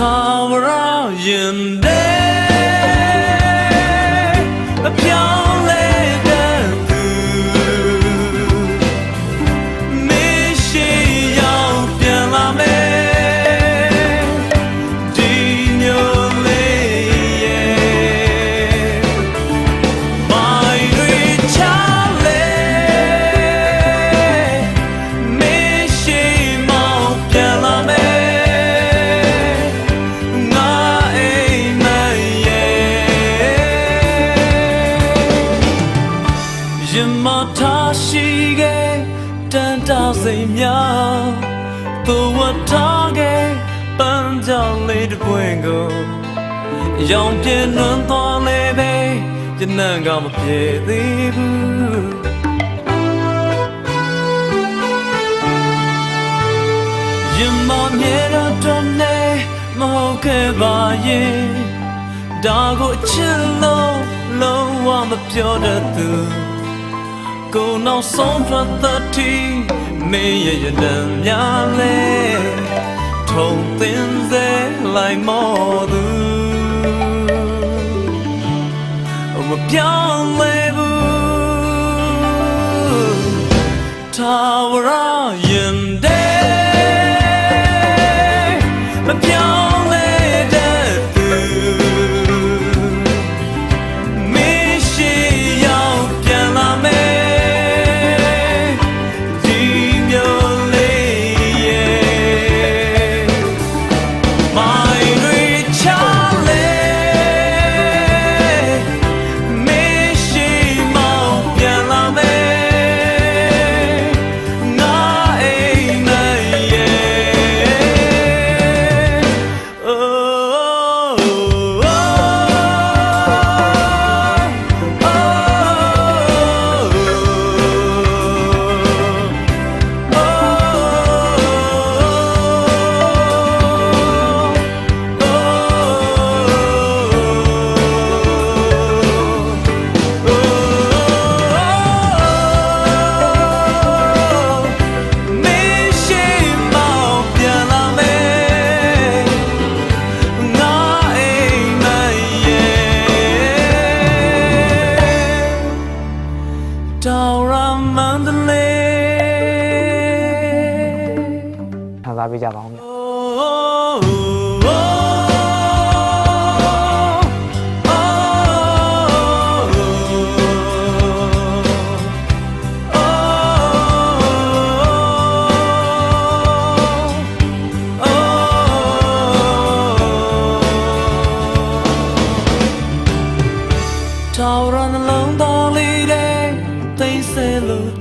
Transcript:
tower ยืนเด ရဲ့ရင်မထားရှိခဲ့တန်တောက်စိမ်များသူဝတ်ထားခဲ့ပန်းကြောင်လေးတစ်ပွင့်ကိုရောင်ပြင်းလွန်သွားလေပဲယနံကမပြေသေးဘူးရင်မမြဲတော့တော့နေမဟုတ်ခဲ့ပါရဲ့ဒါကိုအချစ်လို့လုံးဝမပြောတတ်သူ ကိုယ်နောက်ဆုံးထွက်သတိမေးရရနံများလဲထုံသင်စေလိုက်မော်သူမပြောင်းလဲဘူးထာဝရရင်တဲ့ စားပေးကြပါဦးဗျာ Oh, oh, Tower on the long dolly day, they say look